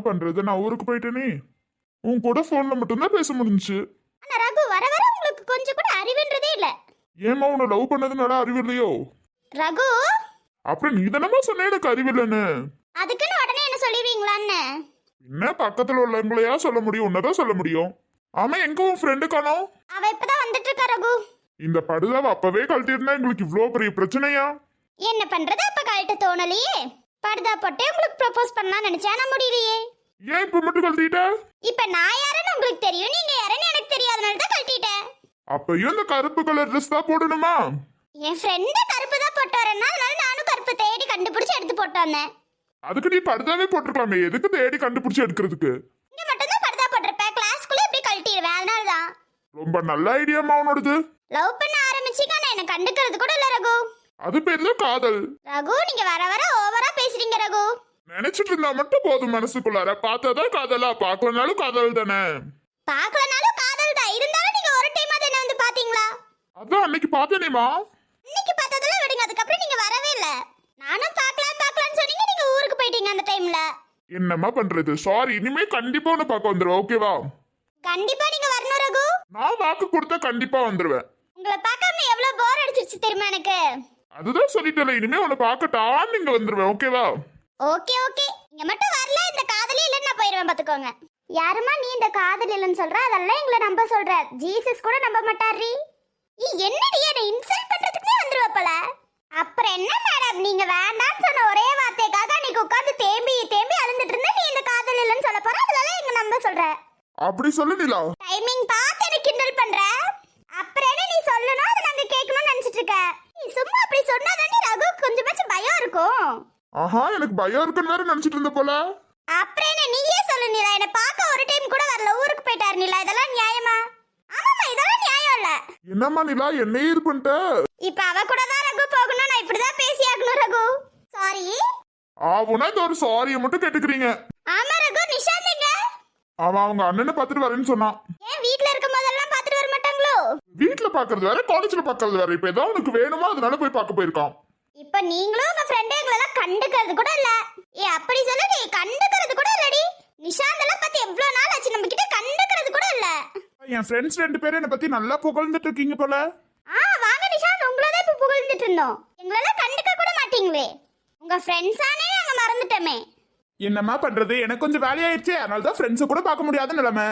பண்றது? நான் ஊருக்கு போயிட்டேனே. உன் கூட போன்ல மட்டும்தான் பேச முடிஞ்சுச்சு. ஆனா ரகு வர வர உங்களுக்கு கொஞ்சம் கூட அறிவுன்றதே இல்ல. ஏமா உன்னை லவ் பண்ணதுனால அறிவில்லையோ ரகு? அப்புறம் நீ தானமா சொன்ன எனக்கு அறிவில்லைன்னு அதுக்குன்னு உடனே என்ன சொல்லிடுவீங்களான்னு என்ன பக்கத்துல உள்ளவங்களையா சொல்ல முடியும் உன்னதான் சொல்ல முடியும். ஆமா எங்க உன் ஃப்ரெண்டு காணோம்? அவ இப்பதான் வந்துட்டு இருக்கா ரகு? இந்த படுதாவை அப்பவே கழட்டியிருந்தா எங்களுக்கு இவ்ளோ பெரிய பிரச்சனையா? என்ன பண்றது அப்ப கழட்ட தோணலையே. படுதா போட்டு உங்களுக்கு ப்ரொபோஸ் பண்ணலாம் நினைச்சேன். ஆனா முடியலையே. ஏன் இப்ப மட்டும் கழட்டிட்ட? இப்ப நான் யாருன்னு உங்களுக்கு தெரியும். நீங்க யாருன்னு எனக்கு தெரியாதனால தான் கழட்டிட்டேன் அப்பயும் இந்த கருப்பு கலர் ட்ரெஸ் தான் போடணுமா? என் ஃப்ரெண்டு கருப்பு தான் போட்டு வரேன்னா அதனால நானும் கருப்பு தேடி கண்டுபிடிச்சு எடுத்து போட்டு வந்தேன். அதுக்கு நீ படுதாவே போட்டிருக்கலாமே. எதுக்கு தேடி கண்டுபிடிச்சு எடுக்கிறதுக்கு? இங்க மட்டும் தான் படுதா போட்டிருப்பேன் கிளாஸ்க்குள்ள இப்படி கழட்டிடுவேன். அதனால தான் ரொம்ப நல்ல ஐடியாமா உன்னோடது. லவ் பண்ண ஆரம்பிச்சீங்க ஆனா என்ன கண்டுக்கிறது கூட இல்ல ரகு. அது பேர்ல காதல். ரகு நீங்க வர வர ஓவரா பேசுறீங்க ரகு? நினைச்சிட்டு இருந்தா மட்டும் போதும் மனசுக்குள்ளார. பார்த்தாதான் காதலா பார்க்கலனாலும் காதல் தானே. பார்க்கலனாலும் காதல் தான். இருந்தாலும் நீங்க ஒரு டைம் அதை வந்து பாத்தீங்களா அதான் அன்னைக்கு பார்த்தேனேமா இன்னைக்கு பார்த்ததெல்லாம் விடுங்க. அதுக்கப்புறம் நீங்க வரவே இல்ல. நானும் பார்க்கலாம் பார்க்கலாம்னு சொன்னீங்க. நீங்க ஊருக்கு போயிட்டீங்க அந்த டைம்ல என்னம்மா பண்றது? சாரி இனிமே கண்டிப்பா உன்னை பார்க்க வந்துருவேன் ஓகேவா கண்டிப்பா நீங்க வரணும் ரகு. நான் வாக்கு கொடுத்தா கண்டிப்பா வந்துருவேன். உங்களை பார்க்காம எவ்வளவு போர் அடிச்சிருச்சு தெரியுமா எனக்கு? அதுதான் சொல்லிட்டேன் இனிமே உன்னை பார்க்கட்டான்னு இங்க வந்துருவேன் ஓகேவா ஓகே ஓகே இங்க மட்டும் வரல இந்த காதலே இல்லைன்னு நான் போயிருவேன் பாத்துக்கோங்க யாருமா நீ இந்த காதல் இல்லைன்னு சொல்ற? அதெல்லாம் எங்களை நம்ப சொல்ற. ஜீசஸ் கூட நம்ப மாட்டாரி நீ என்னடி என்ன இன்சல்ட் பண்றதுக்குனே வந்துருவ போல? அப்புறம் என்ன மேடம் நீங்க வேண்டாம்னு சொன்ன ஒரே வார்த்தைக்காக அன்னைக்கு உட்காந்து தேம்பி தேம்பி அழுந்துட்டு இருந்த நீ இந்த காதல் இல்லைன்னு சொல்ல போற? அதெல்லாம் எங்க நம்ப சொல்ற? அப்படி சொல்லு நிலா. டைமிங் பார்த்து எனக்கு கிண்டல் பண்ற. அப்புறம் என்ன நீ சொல்லணும்? அதை நாங்க கேட்கணும்னு நினைச்சிட்டு இருக்க. சும்மா அப்படி சொன்னாதானே ரகு? கொஞ்சமாச்சும் பயம் இருக்கும். ஆஹா எனக்கு பயம் இருக்குன்னு வேற நினைச்சிட்டு இருந்த போல. அப்புறம் என்ன நீயே சொல்லு நிலா. என்ன பார்க்க ஒரு டைம் கூட வரல. ஊருக்கு போயிட்டாரு நிலா. இதெல்லாம் நியாயமா? ஆமாமா இதெல்லாம் நியாயம் இல்ல. என்னம்மா நிலா என்னையே இது பண்ணிட்ட? இப்ப அவ கூட தான் ரகு போகணும் நான் இப்படிதான் பேசி ஆகணும் ரகு. சாரி ஆவுனா இந்த ஒரு சாரியை மட்டும் கேட்டுக்கிறீங்க. ஆமா ரகு. நிஷாந்த் எங்க அவன் அவங்க அண்ணனை பார்த்துட்டு வரேன்னு சொன்னான் ஏன் வீட்ல இருக்கும் போதெல்லாம் பாத்துட்டு வர மாட்டாங்களோ வீட்ல பாக்குறது வேற காலேஜ்ல பாக்குறது வேற. இப்ப ஏதாவது உனக்கு வேணுமா அதனால போய் பார்க்க போயிருக்கான். இப்ப நீங்களும் உங்க ஃப்ரெண்டு எங்களெல்லாம் கண்டுக்கிறது கூட இல்ல. ஏ அப்படி சொல்ல நீ கண்டுக்கிறது கூட இல்லடி. நிஷாந்த் எல்லாம் பத்தி எவ்வளவு நாள் ஆச்சு நம்ம கிட்ட கண்டுக்கிறது கூட இல்ல. என் ஃப்ரெண்ட்ஸ் ரெண்டு பேரும் என்னை பத்தி நல்லா புகழ்ந்துட்டு இருக்கீங்க போல. ஆ வாங்க நிஷாந்த் உங்களை தான் இப்ப புகழ்ந்துட்டு இருந்தோம். எங்களெல்லாம் கண்டுக்க கூட மாட்டீங்களே. உங்க ஃப்ரெண்ட்ஸானே நாங்க மறந்துட்டோமே. என்னம்மா பண்றது? எனக்கு கொஞ்சம் வேலையாயிடுச்சு. அதனால தான் ஃப்ரெண்ட்ஸை கூட பார்க்க முடியாத நிலைமை.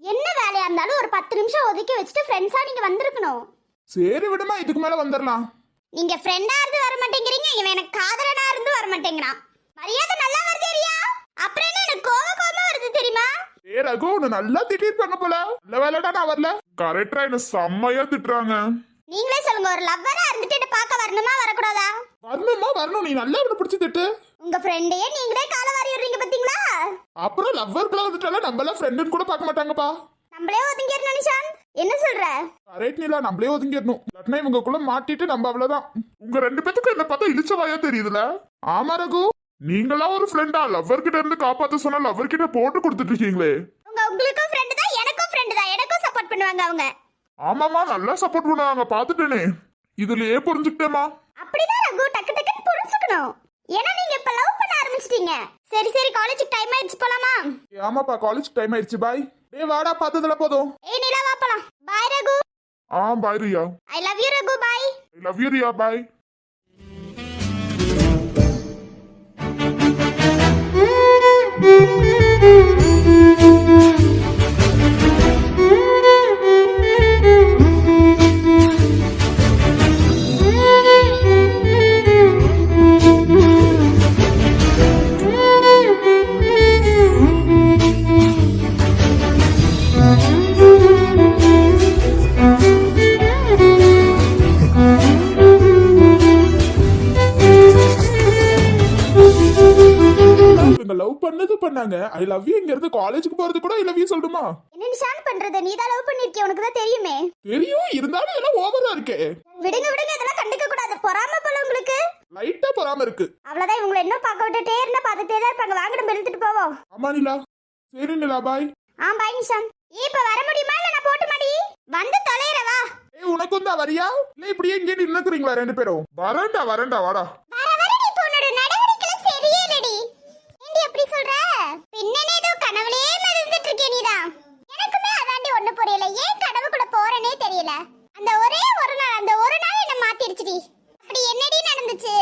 என்ன வேலையா இருந்தாலும் ஒரு பத்து நிமிஷம் ஒதுக்கி வச்சுட்டு ஃப்ரெண்ட்ஸா நீங்க வந்திருக்கணும். சரி விடுமா இதுக்கு மேல வந்துடலாம் நீங்க ஃப்ரெண்டா இருந்து வர மாட்டேங்கிறீங்க இவன் எனக்கு காதலனா இருந்து வர மாட்டேங்கிறான். மரியாதை நல்லா வருது இல்லையா? அப்புறம் என்ன எனக்கு கோவ கோவமா வருது தெரியுமா? ஏ ரகு உன்னை நல்லா திட்டிருப்பாங்க போல. நல்ல வேலைடா நான் வரல. கரெக்டா என்ன செம்மையா திட்டுறாங்க. நீங்களே சொல்லுங்க ஒரு லவ்வரா இருந்துட்டு பார்க்க வரணுமா வரக்கூடாதா? வரணுமா வரணும். நீ நல்லா அவனை பிடிச்சி திட்டு. உங்க ஃப்ரெண்டையே நீங்களே கால வாரி விடுறீங்க பாத்தீங்களா? அப்புறம் லவ்வர்க்குலாம் வந்துட்டால நம்மளாம் ஃப்ரெண்டுன்னு கூட பார்க்க மாட்டாங்கப்பா. நம்மளே ஒதுங்கிடணும் நிஷாந்த். என்ன சொல்ற? கரெக்ட் நீலா நம்மளே ஒதுங்கிடணும். இல்லாட்டினா இவங்கக்குள்ள மாட்டிட்டு நம்ம அவ்வளவுதான். உங்க ரெண்டு பேத்துக்கும் என்ன பார்த்தா இழிச்ச வாயா தெரியுதுல ஆமா ரகு. நீங்களா ஒரு ஃப்ரெண்டா லவ்வர் கிட்ட இருந்து காப்பாத்த சொன்னா லவ்வர் கிட்ட போட்டு கொடுத்துட்டு இருக்கீங்களே. உங்க உங்களுக்கும் ஃப்ரெண்டு தான் எனக்கும் ஃப்ரெண்டு தான். எனக்கும் சப்போர்ட் பண்ணுவாங்க அவங்க. ஆமாமா நல்லா சப்போர்ட் பண்ணுவாங்க பாத்துட்டேனே இதுலயே புரிஞ்சுக்கிட்டேமா அப்படிதான் ரகு டக்கு டக்குன்னு புரிஞ்சுக்கணும். ஏன்னா நீங்க இப்ப லவ் பண்ண ஆரம்பிச்சிட்டீங்க. சரி சரி காலேஜுக்கு டைம் ஆயிடுச்சு போலாமா? ஆமாப்பா காலேஜ் டைம் ஆயிடுச்சு பாய் டேய் வாடா பார்த்ததுல போதும். ஏய் நிலா வா போலாம். Bye Raghu. Ah bye Riya. I love you Raghu bye I love you Riya bye love பண்ணது பண்ணாங்க. ஐ லவ் யூங்கிறது காலேஜுக்கு போறது கூட ஐ லவ் யூ சொல்லணுமா என்ன நிஷான் பண்றது? நீ தான் லவ் பண்ணிருக்கிய உனக்கு தான் தெரியுமே. தெரியும் இருந்தாலும் இதெல்லாம் ஓவரா இருக்கே. விடுங்க விடுங்க இதெல்லாம் கண்டுக்க கூடாது. பொறாம போல உங்களுக்கு. லைட்டா பொறாம இருக்கு. அவ்வளவுதான் இவங்களை இன்னும் பார்க்க விட்டுட்டே இருந்தா பார்த்துட்டே தான் இருப்பாங்க. வாங்க நம்ம இழுத்துட்டு போவோம். ஆமா நிலா. சரி நிலா பாய் ஆ பாய் நிஷான் இப்ப வர முடியுமா? இல்ல நான் போட்டு மாடி. வந்து தொலைறவா ஏய் உனக்கும் தான் வரியா? இல்ல இப்படியே இங்கே நின்னுக்குறீங்களா ரெண்டு பேரும்? வரேன்டா வரேன்டா வாடா. இப்படி சொல்ற? பின்னனே ஏதோ கனவுலயே மறந்துட்டு இருக்கே நீதான். எனக்குமே அதாண்டி ஒண்ணு புரியல. ஏன் கனவு கூட போறேனே தெரியல. அந்த ஒரே ஒரு நாள் அந்த ஒரு நாள் என்ன மாத்திருச்சுடி. அப்படி என்னடி நடந்துச்சு?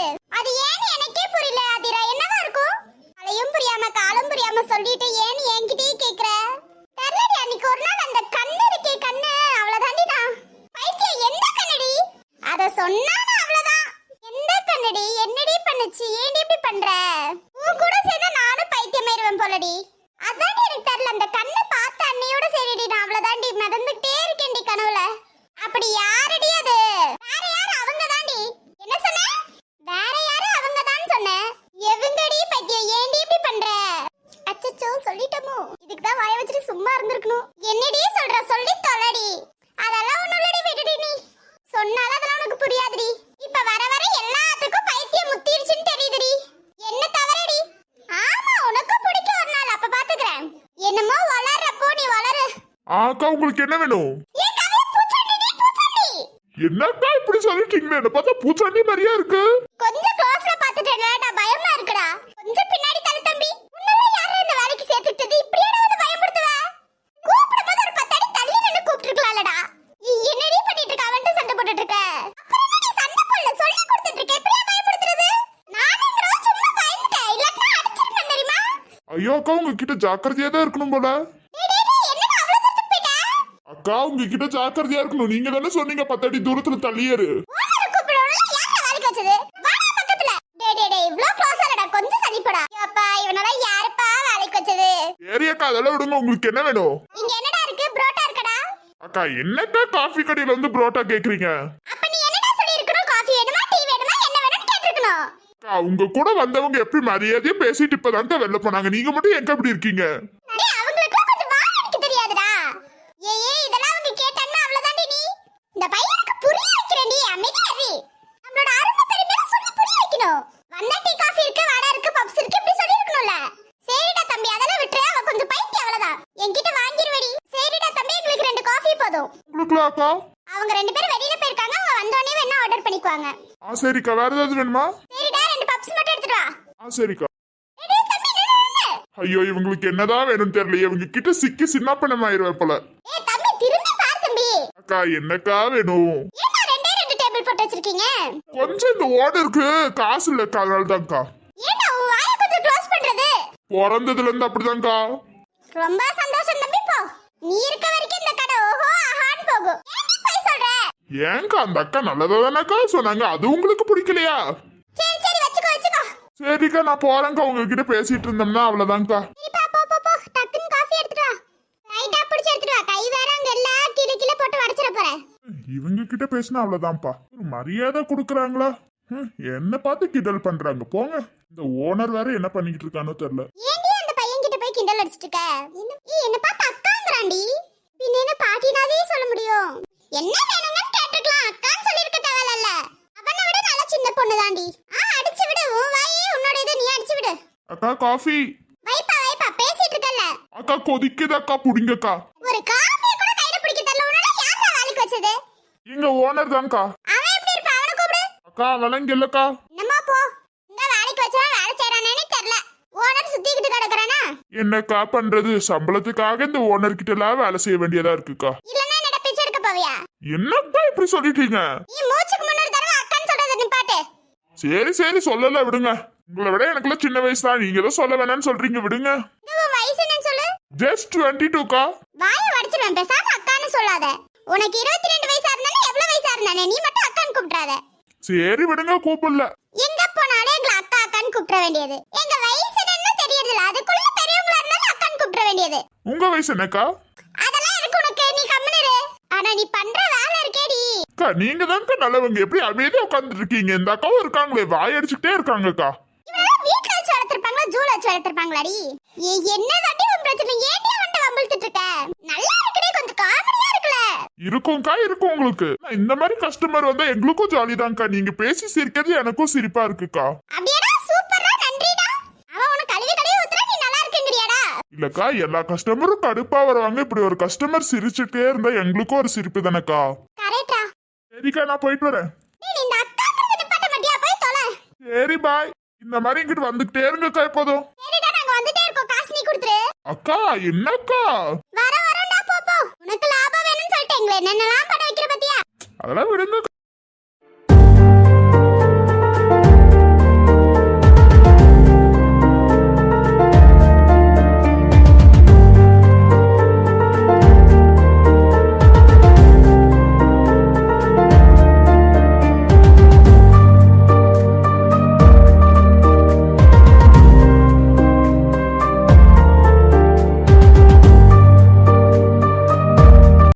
சும்மா இருந்திருக்கணும். என்னடி சொல்ற? சொல்லி தொலைடி. அதெல்லாம் இல்லடி விடுடி நீ. சொன்னாலும் அதெல்லாம் உனக்கு புரியாதுடி. இப்ப வர வர எல்லாத்துக்கும் பைத்தியம் முத்திருச்சுன்னு தெரியுதுடி. என்ன தவறடி? ஆமா உனக்கு பிடிக்கும் ஒரு நாள். அப்ப பாத்துக்கிறேன். என்னமோ வளர்றப்போ நீ வளரு. ஆ, அக்கா உங்களுக்கு என்ன வேணும்? என்னக்கா இப்படி சொல்லிட்டீங்களே? என்ன பார்த்தா பூச்சாண்டி மாதிரியா இருக்கு. கொஞ்சம் க்ளோஸ்ல பாத்துட்டேன்டா பயமா இருக்குடா? கொஞ்சம் பின்னாடி தள்ளு தம்பி உன்னெல்லாம் யாரா இந்த வேலைக்கு சேர்த்துட்டது இப்படியே வந்து பயப்படுத்துவ கூப்பிடும்போது ஒரு பத்து அடி தள்ளி நின்னு கூப்பிட்டுருக்கலாம்லடா நீ என்னடி பண்ணிட்டு இருக்க அவன்கிட்ட சண்டை போட்டுட்டு இருக்க அப்புறம் என்ன நீ சண்டை போடல சொல்லி கொடுத்துட்டு இருக்க எப்படியா பயப்படுத்துறது நானுங்கிறவ சும்மா பயந்துட்டேன் இல்லாட்டினா அடிச்சிருப்பேன் தெரியுமா ஐயோ அக்கா உங்ககிட்ட ஜாக்கிரதையா தான் இருக்கணும் போல. அக்கா உங்ககிட்ட ஜாக்கிரதையா இருக்கணும். நீங்க தானே சொன்னீங்க பத்தடி தூரத்துல தள்ளியாரு அக்கா அதெல்லாம் விடுங்க. உங்களுக்கு என்ன வேணும்? அக்கா என்னக்கா காஃபி கடையில வந்து புரோட்டா கேக்குறீங்க? உங்க கூட வந்தவங்க எப்படி மரியாதையா பேசிட்டு இப்பதான் வெளில போனாங்க? நீங்க மட்டும் எங்க எப்படி இருக்கீங்க? அவங்க ரெண்டு பேரும் வெளியில போயிருக்காங்க. அவங்க வந்தோடனே வேணா ஆர்டர் பண்ணிக்குவாங்க. ஆ சரிக்கா. வேற ஏதாவது வேணுமா சரிடா ரெண்டு பப்ஸ் மட்டும் எடுத்துட்டு வா ஆ சரிக்கா. ஐயோ இவங்களுக்கு என்னதான் வேணும்னு தெரியல இவங்க கிட்ட சிக்கி போல. திரும்பி பார் தம்பி. அக்கா என்னக்கா வேணும்? கொஞ்சம் இந்த ஓர்டருக்கு காசு இல்லக்கா அதனால தான்க்கா பிறந்ததுல இருந்து அப்படிதான்க்கா ரொம்ப சந்தோஷம் தம்பி போ. நீ இருக்க வரைக்கும் இந்த கடை ஓஹோ ஆஹான்னு போகும். ஏங்கா அந்த அக்கா நல்லதா தானக்கா சொன்னாங்க. அது உங்களுக்கு பிடிக்கலையா சரி சரி வச்சுக்கோ வச்சுக்கோ சரிக்கா நான் போறேன்க்கா. உங்ககிட்ட பேசிட்டு இருந்தோம்னா அவ்வளவுதான்க்கா. இவங்க கிட்ட பேசினா அவ்வளவுதான்ப்பா. ஒரு மரியாதை கொடுக்குறாங்களா? என்ன பார்த்து கிண்டல் பண்றாங்க. போங்க. இந்த ஓனர் வேற என்ன பண்ணிக்கிட்டு இருக்கானோ தெரியல. ஏன்டி அந்த பையன் கிட்ட போய் கிண்டல் அடிச்சிட்டு இருக்க? என்ன பார்த்து அக்காங்கறான்டி. பின்ன என்ன பாட்டினாவே சொல்ல முடியும்? என்ன வேணும்னு கேட்டுக்கலாம் அக்கான்னு சொல்லிருக்க தேவையில்ல. அவனை விட நல்ல சின்ன பொண்ணு தாண்டி ஆ அடிச்சு விடு உன் வாயே உன்னோட இதை நீ அடிச்சு விடு அக்கா காஃபி. வைப்பா வைப்பா பேசிட்டு இருக்கல்ல. அக்கா கொதிக்குதாக்கா புடிங்கக்கா. ஒரு காஃபி கூட கையில பிடிக்க தெரியல உன்னால யாரா வேலைக்கு வச்சது? இங்க ஓனர் தான்க்கா. அவன் எப்படி இருப்பான் அவனை கூப்பிடு. அக்கா அதெல்லாம் இங்க இல்லக்கா. என்னம்மா போ? இந்த வேலைக்கு வச்சவன் வேலை செய்யறானே தெரியல. ஓனர் சுத்திக்கிட்டு கிடக்குறானா? என்னக்கா பண்றது? சம்பளத்துக்காக இந்த ஓனர் கிட்ட எல்லாம் வேலை செய்ய வேண்டியதா இருக்குக்கா. இல்லன்னா என்னடா பிச்சை எடுக்க போவியா? என்னக்கா இப்படி சொல்லிட்டீங்க? நீ மூச்சுக்கு முன்னாடி தடவை அக்கான்னு சொல்றதை நிப்பாட்டு. சரி சரி சொல்லல விடுங்க. உங்களை விட எனக்குள்ள சின்ன வயசு தான். நீங்க ஏதோ சொல்ல வேணாம்னு சொல்றீங்க விடுங்க. ஜஸ்ட் டுவெண்ட்டி டூக்கா வாயை வடிச்சிருவேன் பேசாம அக்கான்னு சொல்லாத. உனக்கு இருபத்தி ரெண்டு வயசா இருந்தாலும் எவ்வளவு வயசா இருந்தானே நீ மட்டும் அக்கான்னு கூப்பிடாத சரி விடுங்க கூப்பிடல. எங்க போனாலும் எங்களை அக்கா அக்கான்னு கூப்பிட வேண்டியது. எங்க வயசு என்னன்னு தெரியறதில்ல. அதுக்குள்ள பெரியவங்களா இருந்தாலும் அக்கான்னு கூப்பிட வேண்டியது. உங்க வயசு என்னக்கா? அதெல்லாம் எதுக்கு உனக்கு? நீ கம்முனிரு ஆனா நீ பண்ற வேலை இருக்கேடி. அக்கா நீங்க தான்க்கா நல்லவங்க. எப்படி அமைதியா உட்காந்துட்டு இருக்கீங்க? இந்த அக்காவும் இருக்காங்களே. வாய் அடிச்சுக்கிட்டே இருக்காங்கக்கா இவெல்லாம் வீட்ல வச்சு வளர்த்திருப்பாங்களா ஜூல வச்சு வளர்த்திருப்பாங்களாடி? என்ன தாண்டி உன் பிரச்சனை ஏன்டி அவன்கிட்ட வம்பிழுத்துட்டு இருக்க? நல்லா இருக்குடே கொஞ்சம் காமெடியா இருக்குல்ல. இருக்கும்க்கா இருக்கும் உங்களுக்கு. இந்த மாதிரி கஸ்டமர் வந்தா எங்களுக்கும் ஜாலி தான்க்கா நீங்க பேசி சிரிக்கிறது எனக்கும் சிரிப்பா இருக்குக்கா. அப்படியாடா சூப்பரா நன்றிடா. அவன் உனக்கு கழுவி கழுவி ஊத்துறா நீ நல்லா இருக்குங்கிறியாடா. இல்லக்கா எல்லா கஸ்டமரும் கடுப்பா வருவாங்க. இப்படி ஒரு கஸ்டமர் சிரிச்சுட்டே இருந்தா எங்களுக்கும் ஒரு சிரிப்பு தானக்கா? கரெக்டா சரிக்கா நான் போயிட்டு வரேன். நீ இந்த அக்காங்கிறது நிப்பாட்ட மாட்டியா? போய் தொலை. சரி பாய் இந்த மாதிரி இங்கிட்டு வந்துகிட்டே இருங்கக்கா எப்போதும். சரிடா நாங்க வந்துட்டே இருக்கோம். காசு நீ கொடுத்துரு. அக்கா என்னக்கா? வர வரண்டா போ போ. உனக்கு லாபம் வேணும்னு சொல்லிட்டு எங்களை என்னென்னலாம் பண்ண வைக்கிற பத்தியா? அதெல்லாம் விடுங்க